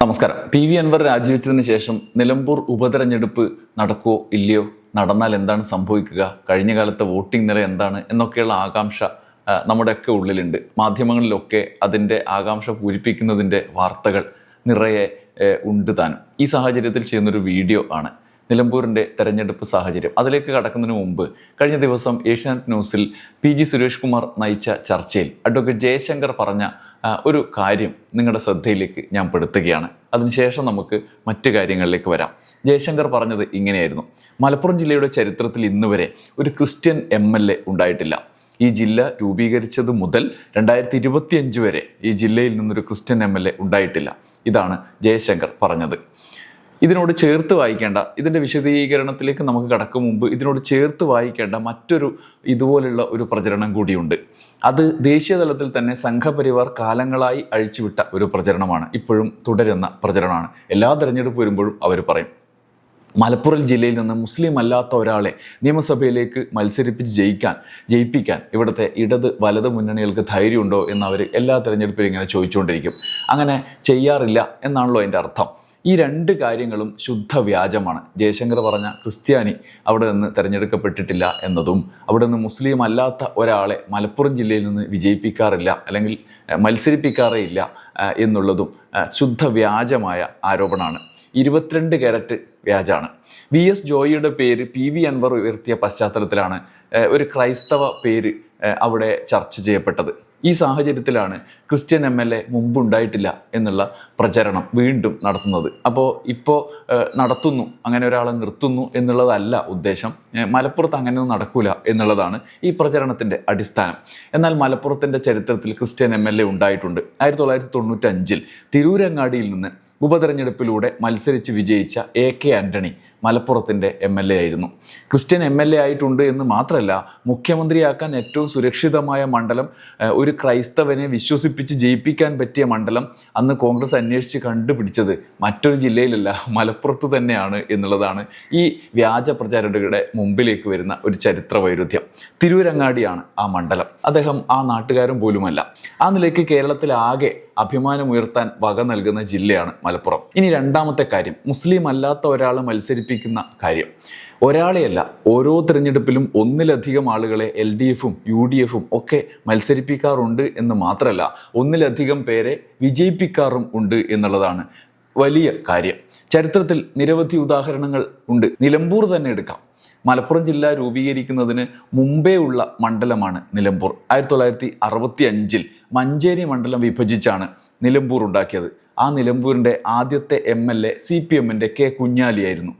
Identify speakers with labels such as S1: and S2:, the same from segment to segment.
S1: നമസ്കാരം. P V Anwar രാജിവെച്ചതിന് ശേഷം നിലമ്പൂർ ഉപതെരഞ്ഞെടുപ്പ് നടക്കുമോ ഇല്ലയോ? നടന്നാൽ എന്താണ് സംഭവിക്കുക? കഴിഞ്ഞ കാലത്തെ വോട്ടിംഗ് നില എന്താണ്? എന്നൊക്കെയുള്ള ആകാംക്ഷ നമ്മുടെയൊക്കെ ഉള്ളിലുണ്ട്. മാധ്യമങ്ങളിലൊക്കെ അതിന്റെ ആകാംക്ഷ പൂരിപ്പിക്കുന്നതിന്റെ വാർത്തകൾ നിറയെ ഉണ്ട് താനും. ഈ സാഹചര്യത്തിൽ ചെയ്യുന്നൊരു വീഡിയോ ആണ് നിലമ്പൂരിന്റെ തെരഞ്ഞെടുപ്പ് സാഹചര്യം. അതിലേക്ക് കടക്കുന്നതിന് മുമ്പ് കഴിഞ്ഞ ദിവസം ഏഷ്യാനെറ്റ് ന്യൂസിൽ പി ജി സുരേഷ് കുമാർ നയിച്ച ചർച്ചയിൽ അഡ്വക്കേറ്റ് ജയശങ്കർ പറഞ്ഞ ഒരു കാര്യം നിങ്ങളുടെ ശ്രദ്ധയിലേക്ക് ഞാൻ പെടുത്തുകയാണ്. അതിനുശേഷം നമുക്ക് മറ്റു കാര്യങ്ങളിലേക്ക് വരാം. ജയശങ്കർ പറഞ്ഞത് ഇങ്ങനെയായിരുന്നു. മലപ്പുറം ജില്ലയുടെ ചരിത്രത്തിൽ ഇന്ന് വരെ ഒരു ക്രിസ്ത്യൻ എം എൽ എ ഉണ്ടായിട്ടില്ല. ഈ ജില്ല രൂപീകരിച്ചത് മുതൽ രണ്ടായിരത്തി ഇരുപത്തിയഞ്ച് വരെ ഈ ജില്ലയിൽ നിന്നൊരു ക്രിസ്ത്യൻ എം എൽ എ ഉണ്ടായിട്ടില്ല. ഇതാണ് ജയശങ്കർ പറഞ്ഞത്. ഇതിനോട് ചേർത്ത് വായിക്കേണ്ട ഇതിന്റെ വിശദീകരണത്തിലേക്ക് നമുക്ക് കടക്കും മുമ്പ് ഇതിനോട് ചേർത്ത് വായിക്കേണ്ട മറ്റൊരു ഇതുപോലുള്ള ഒരു പ്രചരണം കൂടിയുണ്ട്. അത് ദേശീയ തലത്തിൽ തന്നെ സംഘപരിവാർ കാലങ്ങളായി അഴിച്ചുവിട്ട ഒരു പ്രചരണമാണ് ഇപ്പോഴും തുടരുന്ന പ്രചരണമാണ്. എല്ലാ തിരഞ്ഞെടുപ്പ് വരുമ്പോഴും അവർ പറയും മലപ്പുറം ജില്ലയിൽ നിന്ന് മുസ്ലിം അല്ലാത്ത ഒരാളെ നിയമസഭയിലേക്ക് മത്സരിപ്പിച്ച് ജയിക്കാൻ ജയിപ്പിക്കാൻ ഇവിടുത്തെ ഇടത് വലത് മുന്നണികൾക്ക് ധൈര്യമുണ്ടോ എന്ന് അവർ എല്ലാ തിരഞ്ഞെടുപ്പിലും ഇങ്ങനെ ചോദിച്ചുകൊണ്ടിരിക്കും. അങ്ങനെ ചെയ്യാറില്ല എന്നാണല്ലോ അതിന്റെ അർത്ഥം. ഈ രണ്ട് കാര്യങ്ങളും ശുദ്ധ വ്യാജമാണ് ജയശങ്കർ പറഞ്ഞ ക്രിസ്ത്യാനി അവിടെ നിന്ന് തിരഞ്ഞെടുക്കപ്പെട്ടിട്ടില്ല എന്നതും അവിടെ നിന്ന് മുസ്ലിം അല്ലാത്ത ഒരാളെ മലപ്പുറം ജില്ലയിൽ നിന്ന് വിജയിപ്പിക്കാറില്ല അല്ലെങ്കിൽ മത്സരിപ്പിക്കാറേ ഇല്ല എന്നുള്ളതും ശുദ്ധ വ്യാജമായ ആരോപണമാണ്. ഇരുപത്തിരണ്ട് കാരറ്റ് വ്യാജാണ്. വി എസ് ജോയിയുടെ പേര് പി വി അൻവർ ഉയർത്തിയ പശ്ചാത്തലത്തിലാണ് ഒരു ക്രൈസ്തവ പേര് അവിടെ ചർച്ച ചെയ്യപ്പെട്ടത്. ഈ സാഹചര്യത്തിലാണ് ക്രിസ്ത്യൻ എം എൽ എ മുമ്പുണ്ടായിട്ടില്ല എന്നുള്ള പ്രചരണം വീണ്ടും നടത്തുന്നത്. അപ്പോൾ ഇപ്പോൾ നടത്തുന്നു അങ്ങനെ ഒരാളെ നിർത്തുന്നു എന്നുള്ളതല്ല ഉദ്ദേശം. മലപ്പുറത്ത് അങ്ങനെയൊന്നും നടക്കില്ല എന്നുള്ളതാണ് ഈ പ്രചരണത്തിന്റെ അടിസ്ഥാനം. എന്നാൽ മലപ്പുറത്തിന്റെ ചരിത്രത്തിൽ ക്രിസ്ത്യൻ എം എൽ എ ഉണ്ടായിട്ടുണ്ട്. ആയിരത്തി തൊള്ളായിരത്തി തൊണ്ണൂറ്റഞ്ചിൽ തിരൂരങ്ങാടിയിൽ നിന്ന് ഉപതെരഞ്ഞെടുപ്പിലൂടെ മത്സരിച്ച് വിജയിച്ച എ കെ ആന്റണി മലപ്പുറത്തിന്റെ എം എൽ എ ആയിരുന്നു. ക്രിസ്ത്യൻ എം എൽ എ ആയിട്ടുണ്ട് എന്ന് മാത്രമല്ല മുഖ്യമന്ത്രിയാക്കാൻ ഏറ്റവും സുരക്ഷിതമായ മണ്ഡലം ഒരു ക്രൈസ്തവനെ വിശ്വസിപ്പിച്ച് ജയിപ്പിക്കാൻ പറ്റിയ മണ്ഡലം അന്ന് കോൺഗ്രസ് അന്വേഷിച്ച് കണ്ടുപിടിച്ചത് മറ്റൊരു ജില്ലയിലല്ല മലപ്പുറത്ത് തന്നെയാണ് എന്നുള്ളതാണ് ഈ വ്യാജ പ്രചാരകരുടെ മുമ്പിലേക്ക് വരുന്ന ഒരു ചരിത്ര വൈരുദ്ധ്യം. തിരൂരങ്ങാടിയാണ് ആ മണ്ഡലം. അദ്ദേഹം ആ നാട്ടുകാരൻ പോലുമല്ല. ആ നിലയ്ക്ക് കേരളത്തിലാകെ അഭിമാനമുയർത്താൻ വക നൽകുന്ന ജില്ലയാണ് മലപ്പുറം. ഇനി രണ്ടാമത്തെ കാര്യം മുസ്ലിം അല്ലാത്ത ഒരാൾ ഒരാളെ മത്സരിപ്പിക്കുന്ന കാര്യം. ഒരാളെയല്ല ഓരോ തിരഞ്ഞെടുപ്പിലും ഒന്നിലധികം ആളുകളെ എൽ ഡി എഫും യു ഡി എഫും ഒക്കെ മത്സരിപ്പിക്കാറുണ്ട് എന്ന് മാത്രമല്ല ഒന്നിലധികം പേരെ വിജയിപ്പിക്കാറും ഉണ്ട് എന്നുള്ളതാണ് വലിയ കാര്യം. ചരിത്രത്തിൽ നിരവധി ഉദാഹരണങ്ങൾ ഉണ്ട്. നിലമ്പൂർ തന്നെ എടുക്കാം. മലപ്പുറം ജില്ല രൂപീകരിക്കുന്നതിന് മുമ്പേ ഉള്ള മണ്ഡലമാണ് നിലമ്പൂർ. ആയിരത്തി തൊള്ളായിരത്തി അറുപത്തി അഞ്ചിൽ മഞ്ചേരി മണ്ഡലം വിഭജിച്ചാണ് നിലമ്പൂർ ഉണ്ടാക്കിയത്. ആ നിലമ്പൂരിന്റെ ആദ്യത്തെ M L A C P എമ്മിന്റെ കെ കുഞ്ഞാലിയായിരുന്നു.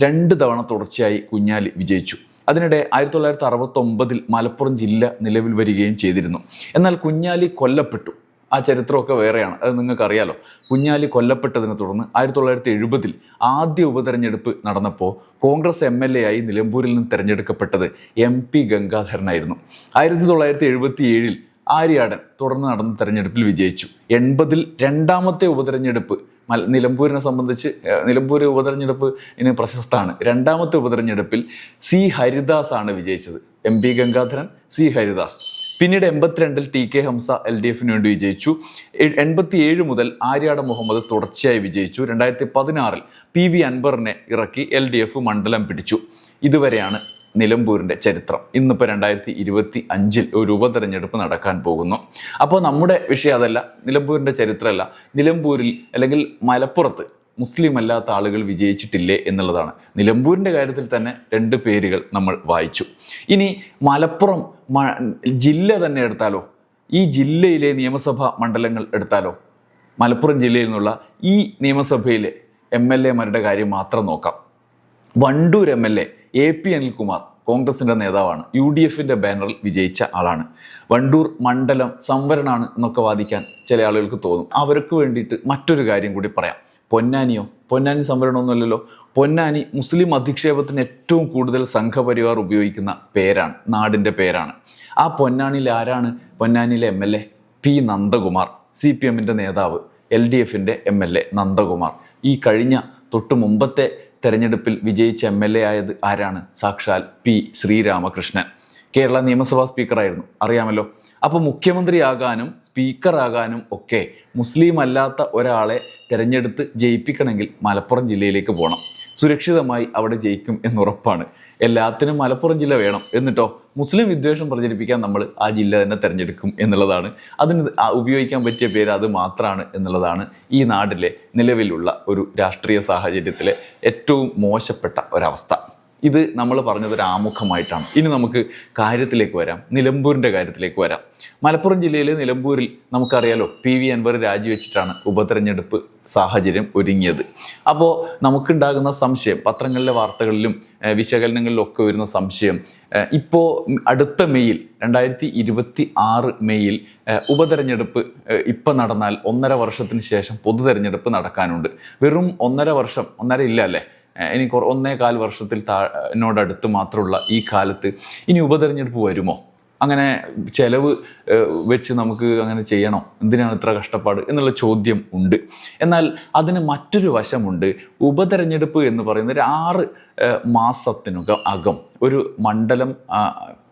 S1: രണ്ട് തവണ തുടർച്ചയായി കുഞ്ഞാലി വിജയിച്ചു. അതിനിടെ ആയിരത്തി തൊള്ളായിരത്തി അറുപത്തൊമ്പതിൽ മലപ്പുറം ജില്ല നിലവിൽ വരികയും ചെയ്തിരുന്നു. എന്നാൽ കുഞ്ഞാലി കൊല്ലപ്പെട്ടു. ആ ചരിത്രമൊക്കെ വേറെയാണ്. അത് നിങ്ങൾക്കറിയാലോ. കുഞ്ഞാലി കൊല്ലപ്പെട്ടതിനെ തുടർന്ന് ആയിരത്തി തൊള്ളായിരത്തി എഴുപതിൽ ആദ്യ ഉപതെരഞ്ഞെടുപ്പ് നടന്നപ്പോൾ കോൺഗ്രസ് എം എൽ എ ആയി നിലമ്പൂരിൽ നിന്ന് തിരഞ്ഞെടുക്കപ്പെട്ടത് എം പി ഗംഗാധരനായിരുന്നു. ആയിരത്തി തൊള്ളായിരത്തി എഴുപത്തി ഏഴിൽ ആര്യാടൻ തുടർന്ന് നടന്ന തെരഞ്ഞെടുപ്പിൽ വിജയിച്ചു. എൺപതിൽ രണ്ടാമത്തെ ഉപതെരഞ്ഞെടുപ്പ് നിലമ്പൂരിനെ സംബന്ധിച്ച് നിലമ്പൂർ ഉപതെരഞ്ഞെടുപ്പ് ഇനി പ്രശസ്തമാണ്. രണ്ടാമത്തെ ഉപതെരഞ്ഞെടുപ്പിൽ സി ഹരിദാസ് ആണ് വിജയിച്ചത്. M P Gangadharan C Haridas. പിന്നീട് എൺപത്തിരണ്ടിൽ T K Hamsa L D എഫിന് വേണ്ടി വിജയിച്ചു. എൺപത്തി ഏഴ് മുതൽ ആര്യാട മുഹമ്മദ് തുടർച്ചയായി വിജയിച്ചു. രണ്ടായിരത്തി പതിനാറിൽ പി വി അൻവറിനെ ഇറക്കി എൽ ഡി എഫ് മണ്ഡലം പിടിച്ചു. ഇതുവരെയാണ് നിലമ്പൂരിന്റെ ചരിത്രം. ഇന്നിപ്പോൾ രണ്ടായിരത്തി ഇരുപത്തി അഞ്ചിൽ ഒരു ഉപതെരഞ്ഞെടുപ്പ് നടക്കാൻ പോകുന്നു. അപ്പോൾ നമ്മുടെ വിഷയം അതല്ല നിലമ്പൂരിന്റെ ചരിത്രമല്ല. നിലമ്പൂരിൽ അല്ലെങ്കിൽ മലപ്പുറത്ത് മുസ്ലിം അല്ലാത്ത ആളുകൾ വിജയിച്ചിട്ടില്ലേ എന്നുള്ളതാണ്. നിലമ്പൂരിന്റെ കാര്യത്തിൽ തന്നെ രണ്ട് പേരുകൾ നമ്മൾ വായിച്ചു. ഇനി മലപ്പുറം ജില്ല തന്നെ എടുത്താലോ? ഈ ജില്ലയിലെ നിയമസഭാ മണ്ഡലങ്ങൾ എടുത്താലോ? മലപ്പുറം ജില്ലയിൽ നിന്നുള്ള ഈ നിയമസഭയിലെ എം എൽ എമാരുടെ കാര്യം മാത്രം നോക്കാം. Wandoor M L A A P Anilkumar കോൺഗ്രസിന്റെ നേതാവാണ്. യു ഡി എഫിന്റെ ബാനറിൽ വിജയിച്ച ആളാണ്. വണ്ടൂർ മണ്ഡലം സംവരണമാണ് എന്നൊക്കെ വാദിക്കാൻ ചില ആളുകൾക്ക് തോന്നും. അവർക്ക് വേണ്ടിയിട്ട് മറ്റൊരു കാര്യം കൂടി പറയാം. പൊന്നാനിയോ? പൊന്നാനി സംവരണമൊന്നുമല്ലല്ലോ പൊന്നാനി മുസ്ലിം അധിക്ഷേപത്തിന് ഏറ്റവും കൂടുതൽ സംഘപരിവാർ ഉപയോഗിക്കുന്ന പേരാണ് നാടിന്റെ പേരാണ്. ആ പൊന്നാനിയിൽ ആരാണ്? പൊന്നാനിയിലെ M L A P Nandakumar C P എമ്മിന്റെ നേതാവ് എൽ ഡി എഫിന്റെ എം എൽ എ നന്ദകുമാർ. ഈ കഴിഞ്ഞ തൊട്ട് മുമ്പത്തെ തെരഞ്ഞെടുപ്പിൽ വിജയിച്ച എം എൽ എ ആയത് ആരാണ്? സാക്ഷാൽ പി ശ്രീരാമകൃഷ്ണൻ. കേരള നിയമസഭാ സ്പീക്കറായിരുന്നു. അറിയാമല്ലോ? അപ്പോൾ മുഖ്യമന്ത്രിയാകാനും സ്പീക്കറാകാനും ഒക്കെ മുസ്ലിം അല്ലാത്ത ഒരാളെ തിരഞ്ഞെടുത്ത് ജയിപ്പിക്കണമെങ്കിൽ മലപ്പുറം ജില്ലയിലേക്ക് പോകണം സുരക്ഷിതമായി അവിടെ ജയിക്കും എന്നുറപ്പാണ്. എല്ലാത്തിനും മലപ്പുറം ജില്ല വേണം എന്നിട്ടോ? മുസ്ലിം വിദ്വേഷം പ്രചരിപ്പിക്കാൻ നമ്മൾ ആ ജില്ല തന്നെ തിരഞ്ഞെടുക്കും എന്നുള്ളതാണ്. അതിന് ഉപയോഗിക്കാൻ പറ്റിയ പേര് അത് മാത്രമാണ് എന്നുള്ളതാണ് ഈ നാട്ടിലെ നിലവിലുള്ള ഒരു രാഷ്ട്രീയ സാഹചര്യത്തിലെ ഏറ്റവും മോശപ്പെട്ട ഒരവസ്ഥ. ഇത് നമ്മൾ പറഞ്ഞത് ഒരു ആമുഖമായിട്ടാണ്. ഇനി നമുക്ക് കാര്യത്തിലേക്ക് വരാം. നിലമ്പൂരിന്റെ കാര്യത്തിലേക്ക് വരാം. മലപ്പുറം ജില്ലയിലെ നിലമ്പൂരിൽ നമുക്കറിയാലോ പി വി അൻവർ രാജിവെച്ചിട്ടാണ് ഉപതെരഞ്ഞെടുപ്പ് സാഹചര്യം ഒരുങ്ങിയത്. അപ്പോൾ നമുക്കുണ്ടാകുന്ന സംശയം പത്രങ്ങളിലെ വാർത്തകളിലും ഏഹ്, വിശകലനങ്ങളിലും ഒക്കെ വരുന്ന സംശയം ഇപ്പോൾ അടുത്ത മെയിൽ രണ്ടായിരത്തി ഇരുപത്തി ആറ് മെയ്യിൽ ഉപതെരഞ്ഞെടുപ്പ് ഇപ്പം നടന്നാൽ ഒന്നര വർഷത്തിന് ശേഷം പൊതു തെരഞ്ഞെടുപ്പ് നടക്കാനുണ്ട്. വെറും ഒന്നര വർഷം ഒന്നര ഇല്ല അല്ലേ? ഇനി കുറ ഒന്നേ കാൽ വർഷത്തിൽ താ എന്നോടടുത്ത് മാത്രമുള്ള ഈ കാലത്ത് ഇനി ഉപതെരഞ്ഞെടുപ്പ് വരുമോ? അങ്ങനെ ചിലവ് വെച്ച് നമുക്ക് അങ്ങനെ ചെയ്യണോ? എന്തിനാണ് ഇത്ര കഷ്ടപ്പാട് എന്നുള്ള ചോദ്യം ഉണ്ട്. എന്നാൽ അതിന് മറ്റൊരു വശമുണ്ട്. ഉപതെരഞ്ഞെടുപ്പ് എന്ന് പറയുന്ന ഒരു ആറ് മാസത്തിനകം അകം. ഒരു മണ്ഡലം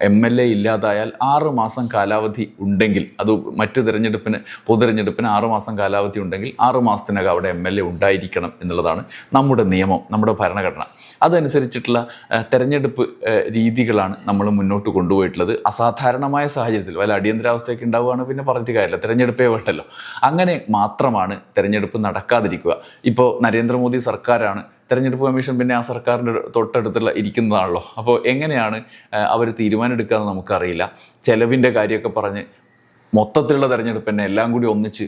S1: എം എൽ എ ഇല്ലാതായാൽ ആറ് മാസം കാലാവധി ഉണ്ടെങ്കിൽ അത് മറ്റ് തിരഞ്ഞെടുപ്പിന് പൊതുതെരഞ്ഞെടുപ്പിന് ആറ് മാസം കാലാവധി ഉണ്ടെങ്കിൽ ആറ് മാസത്തിനകം അവിടെ എം എൽ എ ഉണ്ടായിരിക്കണം എന്നുള്ളതാണ് നമ്മുടെ നിയമം നമ്മുടെ ഭരണഘടന. അതനുസരിച്ചിട്ടുള്ള തെരഞ്ഞെടുപ്പ് രീതികളാണ് നമ്മൾ മുന്നോട്ട് കൊണ്ടുപോയിട്ടുള്ളത്. അസാധാരണമായ സാഹചര്യത്തിൽ വല്ല അടിയന്തരാവസ്ഥയൊക്കെ ഉണ്ടാവുകയാണ് പിന്നെ പറഞ്ഞിട്ട് കാര്യമില്ല. തെരഞ്ഞെടുപ്പേ വേണ്ടല്ലോ. അങ്ങനെ മാത്രമാണ് തെരഞ്ഞെടുപ്പ് നടക്കാതിരിക്കുക. ഇപ്പോൾ നരേന്ദ്രമോദി സർക്കാരാണ്. തെരഞ്ഞെടുപ്പ് കമ്മീഷൻ പിന്നെ ആ സർക്കാരിന്റെ തൊട്ടടുത്തുള്ള ഇരിക്കുന്നതാണല്ലോ. അപ്പോൾ എങ്ങനെയാണ് അവർ തീരുമാനമെടുക്കുക എന്ന് നമുക്കറിയില്ല. ചെലവിന്റെ കാര്യമൊക്കെ പറഞ്ഞ് മൊത്തത്തിലുള്ള തെരഞ്ഞെടുപ്പ് തന്നെ എല്ലാം കൂടി ഒന്നിച്ച്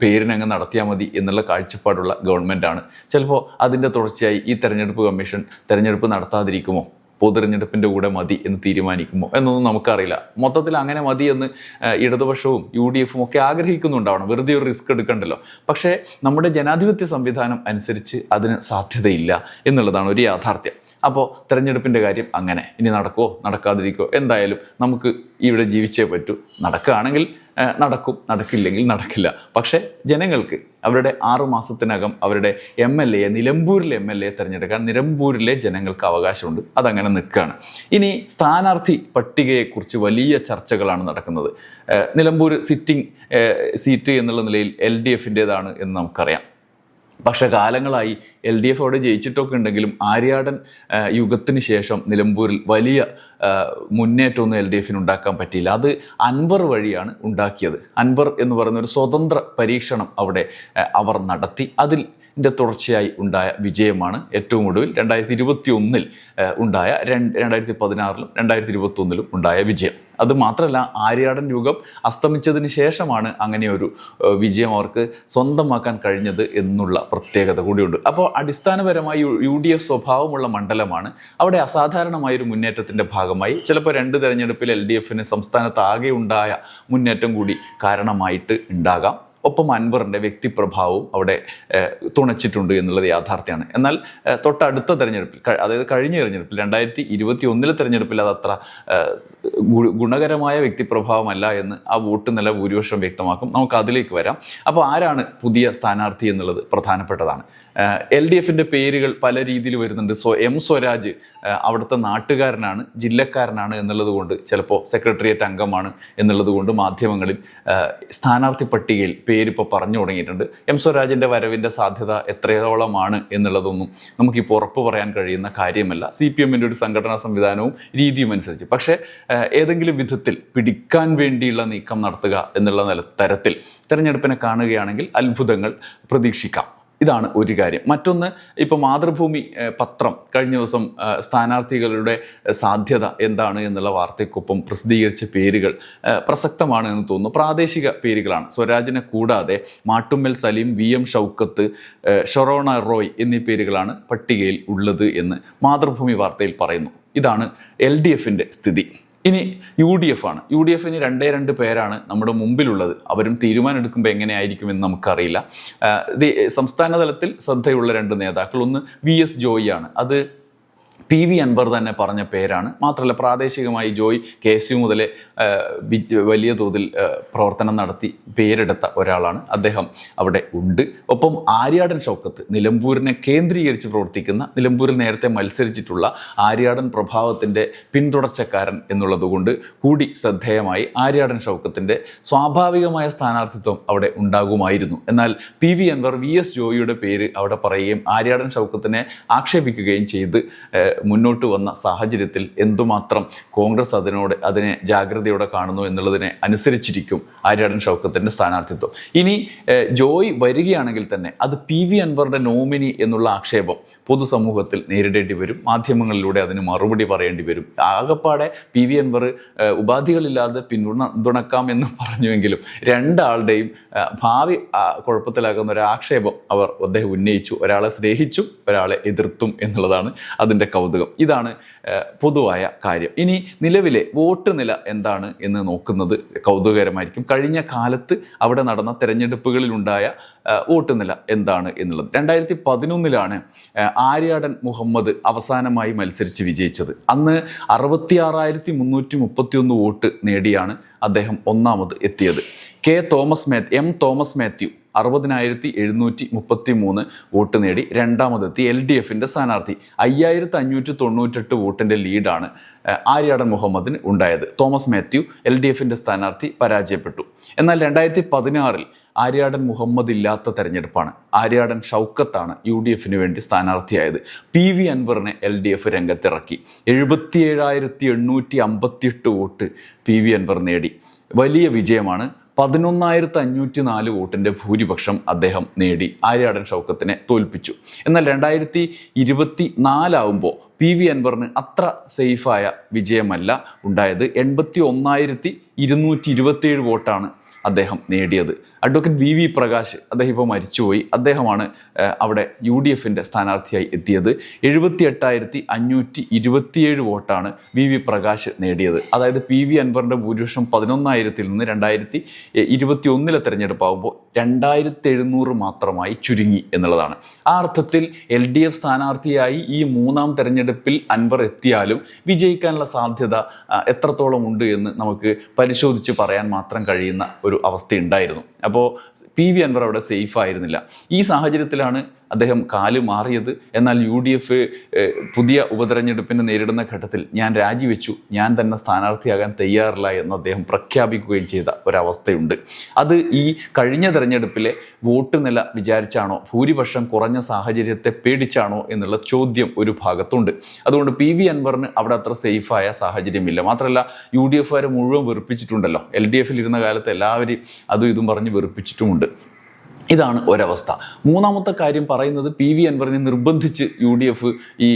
S1: പേരിനങ്ങ് നടത്തിയാൽ മതി എന്നുള്ള കാഴ്ചപ്പാടുള്ള ഗവൺമെന്റാണ് ചിലപ്പോൾ അതിന്റെ തുടർച്ചയായി ഈ തെരഞ്ഞെടുപ്പ് കമ്മീഷൻ തെരഞ്ഞെടുപ്പ് നടത്താതിരിക്കുമോ? പൊതുതെരഞ്ഞെടുപ്പിന്റെ കൂടെ മതി എന്ന് തീരുമാനിക്കുമോ എന്നൊന്നും നമുക്കറിയില്ല. മൊത്തത്തിൽ അങ്ങനെ മതി എന്ന് ഇടതുപക്ഷവും യു ഡി എഫും ഒക്കെ ആഗ്രഹിക്കുന്നുണ്ടാവണം. വെറുതെ ഒരു റിസ്ക് എടുക്കണ്ടല്ലോ. പക്ഷേ നമ്മുടെ ജനാധിപത്യ സംവിധാനം അനുസരിച്ച് അതിന് സാധ്യതയില്ല എന്നുള്ളതാണ് ഒരു യാഥാർത്ഥ്യം. അപ്പോൾ തെരഞ്ഞെടുപ്പിന്റെ കാര്യം അങ്ങനെ. ഇനി നടക്കുമോ നടക്കാതിരിക്കുമോ എന്തായാലും നമുക്ക് ഇവിടെ ജീവിച്ചേ പറ്റൂ. നടക്കുകയാണെങ്കിൽ നടക്കും. നടക്കില്ലെങ്കിൽ നടക്കില്ല. പക്ഷേ ജനങ്ങൾക്ക് അവരുടെ ആറു മാസത്തിനകം അവരുടെ എം എൽ എ നിലമ്പൂരിലെ എം എൽ എ തിരഞ്ഞെടുക്കാൻ നിലമ്പൂരിലെ ജനങ്ങൾക്ക് അവകാശമുണ്ട്. അതങ്ങനെ നിൽക്കുകയാണ്. ഇനി സ്ഥാനാർത്ഥി പട്ടികയെക്കുറിച്ച് വലിയ ചർച്ചകളാണ് നടക്കുന്നത്. നിലമ്പൂർ സിറ്റിംഗ് സീറ്റ് എന്നുള്ള നിലയിൽ എൽ ഡി എഫിന്റേതാണ് എന്ന് നമുക്കറിയാം. പക്ഷെ കാലങ്ങളായി എൽ ഡി എഫ് അവിടെ ജയിച്ചിട്ടൊക്കെ ഉണ്ടെങ്കിലും ആര്യാടൻ യുഗത്തിന് ശേഷം നിലമ്പൂരിൽ വലിയ മുന്നേറ്റമൊന്നും എൽ ഡി എഫിന് ഉണ്ടാക്കാൻ പറ്റിയില്ല. അത് അൻവർ വഴിയാണ് ഉണ്ടാക്കിയത്. അൻവർ എന്ന് പറയുന്ന ഒരു സ്വതന്ത്ര പരീക്ഷണം അവിടെ അവർ നടത്തി. അതിൽ ന്റെ തുടർച്ചയായി ഉണ്ടായ വിജയമാണ് ഏറ്റവും ഒടുവിൽ രണ്ടായിരത്തി ഇരുപത്തി ഒന്നിൽ ഉണ്ടായ രണ്ട് രണ്ടായിരത്തി പതിനാറിലും രണ്ടായിരത്തി ഇരുപത്തി ഒന്നിലും ഉണ്ടായ വിജയം. അത് മാത്രമല്ല ആര്യാടൻ യുഗം അസ്തമിച്ചതിന് ശേഷമാണ് അങ്ങനെ ഒരു വിജയം അവർക്ക് സ്വന്തമാക്കാൻ കഴിഞ്ഞത് എന്നുള്ള പ്രത്യേകത കൂടിയുണ്ട്. അപ്പോൾ അടിസ്ഥാനപരമായി യു- ഡി എഫ് സ്വഭാവമുള്ള മണ്ഡലമാണ്. അവിടെ അസാധാരണമായൊരു മുന്നേറ്റത്തിന്റെ ഭാഗമായി. ചിലപ്പോൾ രണ്ട് തെരഞ്ഞെടുപ്പിൽ എൽ ഡി എഫിന് സംസ്ഥാനത്ത് ആകെ ഉണ്ടായ മുന്നേറ്റം കൂടി കാരണമായിട്ട് ഉണ്ടാകാം. ഒപ്പം അൻവറിന്റെ വ്യക്തിപ്രഭാവവും അവിടെ തുണച്ചിട്ടുണ്ട് എന്നുള്ളത് യാഥാർത്ഥ്യമാണ്. എന്നാൽ തൊട്ടടുത്ത തെരഞ്ഞെടുപ്പിൽ അതായത് കഴിഞ്ഞ തെരഞ്ഞെടുപ്പിൽ രണ്ടായിരത്തി ഇരുപത്തി ഒന്നിലെ തെരഞ്ഞെടുപ്പിൽ അത് അത്ര ഗുണകരമായ വ്യക്തി ഗുണകരമായ വ്യക്തിപ്രഭാവമല്ല എന്ന് ആ വോട്ട് നില ഭൂരിപക്ഷം വ്യക്തമാക്കും. നമുക്ക് അതിലേക്ക് വരാം. അപ്പോൾ ആരാണ് പുതിയ സ്ഥാനാർത്ഥി എന്നുള്ളത് പ്രധാനപ്പെട്ടതാണ്. എൽ ഡി എഫിന്റെ പേരുകൾ പല രീതിയിൽ വരുന്നുണ്ട്. സോ എം സ്വരാജ് അവിടുത്തെ നാട്ടുകാരനാണ് ജില്ലക്കാരനാണ് എന്നുള്ളത് കൊണ്ട് ചിലപ്പോൾ സെക്രട്ടേറിയറ്റ് അംഗമാണ് എന്നുള്ളത് കൊണ്ട് മാധ്യമങ്ങളിൽ സ്ഥാനാർത്ഥി പട്ടികയിൽ പേര് ഇപ്പോൾ പറഞ്ഞു തുടങ്ങിയിട്ടുണ്ട്. എം സ്വരാജിന്റെ വരവിന്റെ സാധ്യത എത്രയോളമാണ് എന്നുള്ളതൊന്നും നമുക്കിപ്പോൾ ഉറപ്പ് പറയാൻ കഴിയുന്ന കാര്യമല്ല. സി പി എമ്മിന്റെ ഒരു സംഘടനാ സംവിധാനവും രീതിയും അനുസരിച്ച്. പക്ഷേ ഏതെങ്കിലും വിധത്തിൽ പിടിക്കാൻ വേണ്ടിയുള്ള നീക്കം നടത്തുക എന്നുള്ള തരത്തിൽ തെരഞ്ഞെടുപ്പിനെ കാണുകയാണെങ്കിൽ അത്ഭുതങ്ങൾ പ്രതീക്ഷിക്കാം. ഇതാണ് ഒരു കാര്യം. മറ്റൊന്ന് ഇപ്പോൾ മാതൃഭൂമി പത്രം കഴിഞ്ഞ ദിവസം സ്ഥാനാർത്ഥികളുടെ സാധ്യത എന്താണ് എന്നുള്ള വാർത്തയ്ക്കൊപ്പം പ്രസിദ്ധീകരിച്ച പേരുകൾ പ്രസക്തമാണ് എന്ന് തോന്നുന്നു. പ്രാദേശിക പേരുകളാണ്. സ്വരാജിനെ കൂടാതെ മാട്ടുമ്മൽ സലീം വി എം ഷൗക്കത്ത് ഷൊറോണ റോയ് എന്നീ പേരുകളാണ് പട്ടികയിൽ ഉള്ളത് എന്ന് മാതൃഭൂമി വാർത്തയിൽ പറയുന്നു. ഇതാണ് എൽ ഡി എഫിന്റെ സ്ഥിതി. ഇനി യു ഡി എഫ് ആണ്. യു ഡി എഫിന് രണ്ടേ രണ്ട് പേരാണ് നമ്മുടെ മുമ്പിലുള്ളത്. അവരും തീരുമാനം എടുക്കുമ്പോൾ എങ്ങനെയായിരിക്കുമെന്ന് നമുക്കറിയില്ല. സംസ്ഥാന തലത്തിൽ ശ്രദ്ധയുള്ള രണ്ട് നേതാക്കൾ. ഒന്ന് വി എസ് ജോയി ആണ് അത് പി വി അൻവർ തന്നെ പറഞ്ഞ പേരാണ്. മാത്രമല്ല പ്രാദേശികമായി ജോയ് കെ എസ് യു മുതലേ വലിയ തോതിൽ പ്രവർത്തനം നടത്തി പേരെടുത്ത ഒരാളാണ്. അദ്ദേഹം അവിടെ ഉണ്ട്. ഒപ്പം ആര്യാടൻ ഷൗക്കത്ത് നിലമ്പൂരിനെ കേന്ദ്രീകരിച്ച് പ്രവർത്തിക്കുന്ന നിലമ്പൂരിൽ നേരത്തെ മത്സരിച്ചിട്ടുള്ള ആര്യാടൻ പ്രഭാവത്തിന്റെ പിന്തുടർച്ചക്കാരൻ എന്നുള്ളതുകൊണ്ട് കൂടി ശ്രദ്ധേയമായി ആര്യാടൻ ഷൗക്കത്തിന്റെ സ്വാഭാവികമായ സ്ഥാനാർത്ഥിത്വം അവിടെ ഉണ്ടാകുമായിരുന്നു. എന്നാൽ P V Anvar V S ജോയിയുടെ പേര് അവിടെ പറയുകയും ആര്യാടൻ ഷൗക്കത്തിനെ ആക്ഷേപിക്കുകയും ചെയ്ത് മുന്നോട്ട് വന്ന സാഹചര്യത്തിൽ എന്തുമാത്രം കോൺഗ്രസ് അതിനോട് അതിനെ ജാഗ്രതയോടെ കാണുന്നു എന്നുള്ളതിനെ അനുസരിച്ചിരിക്കും ആര്യാടൻ ഷൗക്കത്തിന്റെ സ്ഥാനാർത്ഥിത്വം. ഇനി ജോയ് വരികയാണെങ്കിൽ തന്നെ അത് പി വി അൻവറിന്റെ നോമിനി എന്നുള്ള ആക്ഷേപം പൊതുസമൂഹത്തിൽ നേരിടേണ്ടി വരും. മാധ്യമങ്ങളിലൂടെ അതിന് മറുപടി പറയേണ്ടി വരും. ആകപ്പാടെ പി വി അൻവർ ഉപാധികളില്ലാതെ പിന്തുണക്കാം എന്ന് പറഞ്ഞുവെങ്കിലും രണ്ടാളുടെയും ഭാവി കുഴപ്പത്തിലാകുന്ന ഒരു ആക്ഷേപം അവർ അദ്ദേഹം ഉന്നയിച്ചു. ഒരാളെ സ്നേഹിച്ചു ഒരാളെ എതിർത്തും എന്നുള്ളതാണ് അതിന്റെ കൗതുകം. ഇതാണ് പൊതുവായ കാര്യം. ഇനി നിലവിലെ വോട്ട് നില എന്താണ് എന്ന് നോക്കുന്നത് കൗതുകകരമായിരിക്കും. കഴിഞ്ഞ കാലത്ത് അവിടെ നടന്ന തെരഞ്ഞെടുപ്പുകളിലുണ്ടായ വോട്ട് നില എന്താണ് എന്നുള്ളത്. രണ്ടായിരത്തി പതിനൊന്നിലാണ് ആര്യാടൻ മുഹമ്മദ് അവസാനമായി മത്സരിച്ച് വിജയിച്ചത്. അന്ന് അറുപത്തിയാറായിരത്തി മുന്നൂറ്റി മുപ്പത്തിയൊന്ന് വോട്ട് നേടിയാണ് അദ്ദേഹം ഒന്നാമത് എത്തിയത്. കെ തോമസ് മാത്യു എം തോമസ് മാത്യു അറുപതിനായിരത്തി എഴുന്നൂറ്റി മുപ്പത്തി മൂന്ന് വോട്ട് നേടി രണ്ടാമതെത്തി എൽ ഡി എഫിന്റെ സ്ഥാനാർത്ഥി. അയ്യായിരത്തി അഞ്ഞൂറ്റി തൊണ്ണൂറ്റെട്ട് വോട്ടിന്റെ ലീഡാണ് ആര്യാടൻ മുഹമ്മദിന് ഉണ്ടായത്. തോമസ് മാത്യു എൽ ഡി എഫിന്റെ സ്ഥാനാർത്ഥി പരാജയപ്പെട്ടു. എന്നാൽ രണ്ടായിരത്തി പതിനാറിൽ ആര്യാടൻ മുഹമ്മദ് ഇല്ലാത്ത തെരഞ്ഞെടുപ്പാണ്. ആര്യാടൻ ഷൗക്കത്താണ് യു ഡി എഫിന് വേണ്ടി സ്ഥാനാർത്ഥിയായത്. പി വി അൻവറിനെ എൽ ഡി എഫ് രംഗത്തിറക്കി. എഴുപത്തി ഏഴായിരത്തി എണ്ണൂറ്റി അമ്പത്തിയെട്ട് വോട്ട് പി വി അൻവർ നേടി. വലിയ വിജയമാണ് പതിനൊന്നായിരത്തി അഞ്ഞൂറ്റി നാല് വോട്ടിന്റെ ഭൂരിപക്ഷം അദ്ദേഹം നേടി. ആര്യാടൻ ഷൗക്കത്തിനെ തോൽപ്പിച്ചു. എന്നാൽ രണ്ടായിരത്തി ഇരുപത്തി നാലാവുമ്പോൾ പി വി അൻവറിന് അത്ര സേഫായ വിജയമല്ല ഉണ്ടായത്. എൺപത്തി ഒന്നായിരത്തി ഇരുന്നൂറ്റി ഇരുപത്തിയേഴ് വോട്ടാണ് അദ്ദേഹം നേടിയത്. അഡ്വക്കേറ്റ് വി വി പ്രകാശ് അദ്ദേഹം ഇപ്പോൾ മരിച്ചുപോയി. അദ്ദേഹമാണ് അവിടെ യു ഡി എഫിന്റെ സ്ഥാനാർത്ഥിയായി എത്തിയത്. എഴുപത്തി എട്ടായിരത്തി അഞ്ഞൂറ്റി ഇരുപത്തിയേഴ് വോട്ടാണ് വി വി പ്രകാശ് നേടിയത്. അതായത് പി വി അൻവറിന്റെ ഭൂരിപക്ഷം പതിനൊന്നായിരത്തിൽ നിന്ന് രണ്ടായിരത്തി ഇരുപത്തി ഒന്നിലെ തെരഞ്ഞെടുപ്പാകുമ്പോൾ രണ്ടായിരത്തി എഴുന്നൂറ് മാത്രമായി ചുരുങ്ങി എന്നുള്ളതാണ്. ആ അർത്ഥത്തിൽ എൽ ഡി എഫ് സ്ഥാനാർത്ഥിയായി ഈ മൂന്നാം തെരഞ്ഞെടുപ്പിൽ അൻവർ എത്തിയാലും വിജയിക്കാനുള്ള സാധ്യത എത്രത്തോളം ഉണ്ട് എന്ന് നമുക്ക് പരിശോധിച്ച് പറയാൻ മാത്രം കഴിയുന്ന ഒരു അവസ്ഥയുണ്ടായിരുന്നു. അപ്പോൾ പി വി അൻവർ അവിടെ സേഫ് ആയിരുന്നില്ല. ഈ സാഹചര്യത്തിലാണ് അദ്ദേഹം കാൽ മാറിയത്. എന്നാൽ യു ഡി എഫ് പുതിയ ഉപതെരഞ്ഞെടുപ്പിനെ നേരിടുന്ന ഘട്ടത്തിൽ ഞാൻ രാജിവെച്ചു. ഞാൻ തന്നെ സ്ഥാനാർത്ഥിയാകാൻ തയ്യാറില്ല എന്ന് അദ്ദേഹം പ്രഖ്യാപിക്കുകയും ചെയ്ത ഒരവസ്ഥയുണ്ട്. അത് ഈ കഴിഞ്ഞ തെരഞ്ഞെടുപ്പിലെ വോട്ട് നില വിചാരിച്ചാണോ ഭൂരിപക്ഷം കുറഞ്ഞ സാഹചര്യത്തെ പേടിച്ചാണോ എന്നുള്ള ചോദ്യം ഒരു ഭാഗത്തുണ്ട്. അതുകൊണ്ട് പി വി അൻവറിന് അവിടെ അത്ര സേഫായ സാഹചര്യമില്ല. മാത്രമല്ല യു ഡി എഫുകാരെ മുഴുവൻ വെറുപ്പിച്ചിട്ടുണ്ടല്ലോ. എൽ ഡി എഫിൽ ഇരുന്ന കാലത്ത് എല്ലാവരും അതും ഇതും പറഞ്ഞ് വെറുപ്പിച്ചിട്ടുമുണ്ട്. ഇതാണ് ഒരവസ്ഥ. മൂന്നാമത്തെ കാര്യം പറയുന്നത് പി വി അൻവറിനെ നിർബന്ധിച്ച് യു ഡി എഫ് ഈ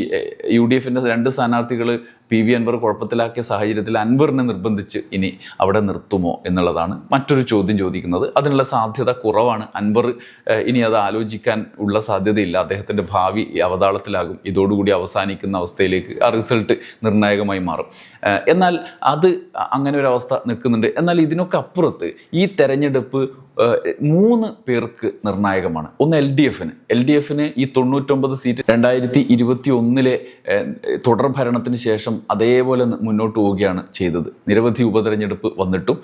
S1: യു ഡി എഫിന്റെ രണ്ട് സ്ഥാനാർത്ഥികൾ പി വി അൻവർ കുഴപ്പത്തിലാക്കിയ സാഹചര്യത്തിൽ അൻവറിനെ നിർബന്ധിച്ച് ഇനി അവിടെ നിർത്തുമോ എന്നുള്ളതാണ് മറ്റൊരു ചോദ്യം ചോദിക്കുന്നത്. അതിനുള്ള സാധ്യത കുറവാണ്. അൻവർ ഇനി അത് ആലോചിക്കാൻ ഉള്ള സാധ്യതയില്ല. അദ്ദേഹത്തിന്റെ ഭാവി അവതാളത്തിലാകും. ഇതോടുകൂടി അവസാനിക്കുന്ന അവസ്ഥയിലേക്ക് ആ റിസൾട്ട് നിർണായകമായി മാറും. എന്നാൽ അത് അങ്ങനെ ഒരു അവസ്ഥ നിൽക്കുന്നുണ്ട്. എന്നാൽ ഇതിനൊക്കെ അപ്പുറത്ത് ഈ തെരഞ്ഞെടുപ്പ് മൂന്ന് പേർക്ക് നിർണായകമാണ്. ഒന്ന് എൽ ഡി എഫിന്. എൽ ഡി എഫിന് ഈ തൊണ്ണൂറ്റൊമ്പത് സീറ്റ് രണ്ടായിരത്തി ഇരുപത്തി ഒന്നിലെ തുടർ ഭരണത്തിന് ശേഷം അതേപോലെ മുന്നോട്ട് പോവുകയാണ് ചെയ്തത്. നിരവധി ഉപതെരഞ്ഞെടുപ്പ് വന്നിട്ടും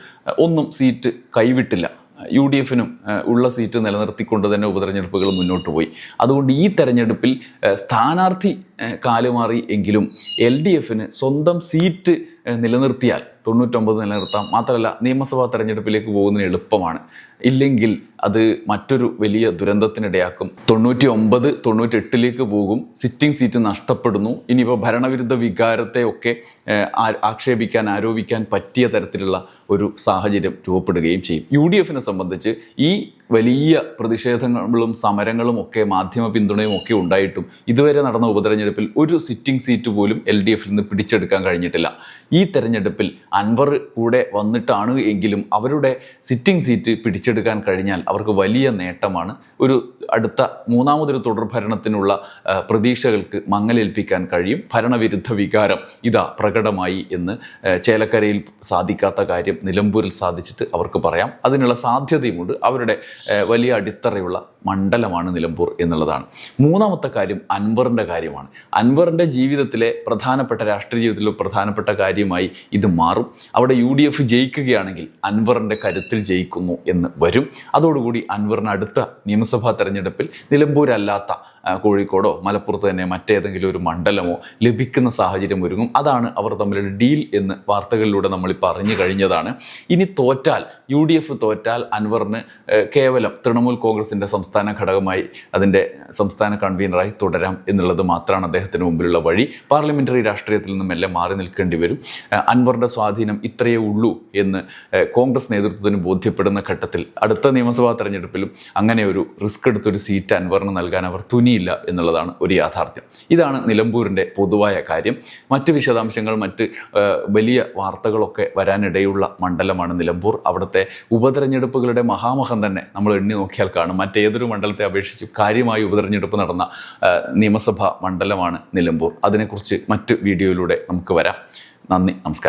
S1: ഒന്നും സീറ്റ് കൈവിട്ടില്ല. യു ഡി എഫിനും ഉള്ള സീറ്റ് നിലനിർത്തിക്കൊണ്ട് തന്നെ ഉപതെരഞ്ഞെടുപ്പുകൾ മുന്നോട്ട് പോയി. അതുകൊണ്ട് ഈ തെരഞ്ഞെടുപ്പിൽ സ്ഥാനാർത്ഥി കാലുമാറി എങ്കിലും എൽ ഡി എഫിന് സ്വന്തം സീറ്റ് നിലനിർത്തിയാൽ തൊണ്ണൂറ്റൊമ്പത് നിലനിർത്താം. മാത്രമല്ല നിയമസഭാ തെരഞ്ഞെടുപ്പിലേക്ക് പോകുന്നതിന് എളുപ്പമാണ്. ഇല്ലെങ്കിൽ അത് മറ്റൊരു വലിയ ദുരന്തത്തിനിടയാക്കും. തൊണ്ണൂറ്റി ഒമ്പത് തൊണ്ണൂറ്റി എട്ടിലേക്ക് പോകും. സിറ്റിംഗ് സീറ്റ് നഷ്ടപ്പെടുന്നു. ഇനിയിപ്പോൾ ഭരണവിരുദ്ധ വികാരത്തെ ഒക്കെ ആക്ഷേപിക്കാൻ ആരോപിക്കാൻ പറ്റിയ തരത്തിലുള്ള ഒരു സാഹചര്യം രൂപപ്പെടുകയും ചെയ്യും. യു ഡി എഫിനെ സംബന്ധിച്ച് ഈ വലിയ പ്രതിഷേധങ്ങളും സമരങ്ങളും ഒക്കെ മാധ്യമ പിന്തുണയും ഒക്കെ ഉണ്ടായിട്ടും ഇതുവരെ നടന്ന ഉപതെരഞ്ഞെടുപ്പിൽ ഒരു സിറ്റിംഗ് സീറ്റ് പോലും എൽ ഡി എഫിൽ നിന്ന് പിടിച്ചെടുക്കാൻ കഴിഞ്ഞിട്ടില്ല. ഈ തെരഞ്ഞെടുപ്പിൽ അൻവർ കൂടെ വന്നിട്ടാണ് എങ്കിലും അവരുടെ സിറ്റിംഗ് സീറ്റ് പിടിച്ചെടുക്കാൻ കഴിഞ്ഞാൽ അവർക്ക് വലിയ നേട്ടമാണ്. ഒരു അടുത്ത മൂന്നാമതൊരു തുടർ ഭരണത്തിനുള്ള ആ, പ്രതീക്ഷകൾക്ക് മങ്ങലേൽപ്പിക്കാൻ കഴിയും. ഭരണവിരുദ്ധ വികാരം ഇതാ പ്രകടമായി എന്ന് ചേലക്കരയിൽ സാധിക്കാത്ത കാര്യം നിലമ്പൂരിൽ സാധിച്ചിട്ട് അവർക്ക് പറയാം. അതിനുള്ള സാധ്യതയുമുണ്ട്. അവരുടെ വലിയ അടിത്തറയുള്ള മണ്ഡലമാണ് നിലമ്പൂർ എന്നുള്ളതാണ്. മൂന്നാമത്തെ കാര്യം അൻവറിന്റെ കാര്യമാണ്. അൻവറിന്റെ ജീവിതത്തിലെ പ്രധാനപ്പെട്ട രാഷ്ട്രീയ ജീവിതത്തിലെ പ്രധാനപ്പെട്ട കാര്യമായി ഇത് മാറും. അവിടെ യു ഡി എഫ് ജയിക്കുകയാണെങ്കിൽ അൻവറിന്റെ കരുത്തിൽ ജയിക്കുന്നു എന്ന് വരും. അതോടുകൂടി അൻവറിന് അടുത്ത നിയമസഭാ തെരഞ്ഞെടുപ്പിൽ നിലമ്പൂരല്ലാത്ത കോഴിക്കോടോ മലപ്പുറത്ത് തന്നെ മറ്റേതെങ്കിലും ഒരു മണ്ഡലമോ ലഭിക്കുന്ന സാഹചര്യം ഒരുങ്ങും. അതാണ് അവർ തമ്മിലുള്ള ഡീൽ എന്ന് വാർത്തകളിലൂടെ നമ്മൾ പറഞ്ഞു കഴിഞ്ഞതാണ്. ഇനി തോറ്റാൽ യു ഡി എഫ് തോറ്റാൽ അൻവറിന് കേവലം തൃണമൂൽ കോൺഗ്രസിന്റെ സംസ്ഥാന ഘടകമായി അതിന്റെ സംസ്ഥാന കൺവീനറായി തുടരാം എന്നുള്ളത് മാത്രമാണ് അദ്ദേഹത്തിന് മുമ്പിലുള്ള വഴി. പാർലമെന്ററി രാഷ്ട്രീയത്തിൽ നിന്നും എല്ലാം മാറി നിൽക്കേണ്ടി വരും. അൻവറിന്റെ സ്വാധീനം ഇത്രയേ ഉള്ളൂ എന്ന് കോൺഗ്രസ് നേതൃത്വത്തിന് ബോധ്യപ്പെടുന്ന ഘട്ടത്തിൽ അടുത്ത നിയമസഭാ തെരഞ്ഞെടുപ്പിലും അങ്ങനെ ഒരു റിസ്ക് എടുത്തൊരു സീറ്റ് അൻവറിന് നൽകാൻ അവർ തുനിയില്ല എന്നുള്ളതാണ് ഒരു യാഥാർത്ഥ്യം. ഇതാണ് നിലമ്പൂരിന്റെ പൊതുവായ കാര്യം. മറ്റ് വിശദാംശങ്ങൾ മറ്റ് വലിയ വാർത്തകളൊക്കെ വരാനിടയുള്ള മണ്ഡലമാണ് നിലമ്പൂർ. അവിടുത്തെ ഉപതെരഞ്ഞെടുപ്പുകളുടെ മഹാമഹം തന്നെ നമ്മൾ എണ്ണി നോക്കിയാൽ കാണും. മറ്റേതൊരു മണ്ഡലത്തെ അപേക്ഷിച്ച് കാര്യമായി ഉപതെരഞ്ഞെടുപ്പ് നടന്ന നിയമസഭാ മണ്ഡലമാണ് നിലമ്പൂർ. അതിനെക്കുറിച്ച് മറ്റ് വീഡിയോയിലൂടെ നമുക്ക് വരാം. നന്ദി നമസ്കാരം.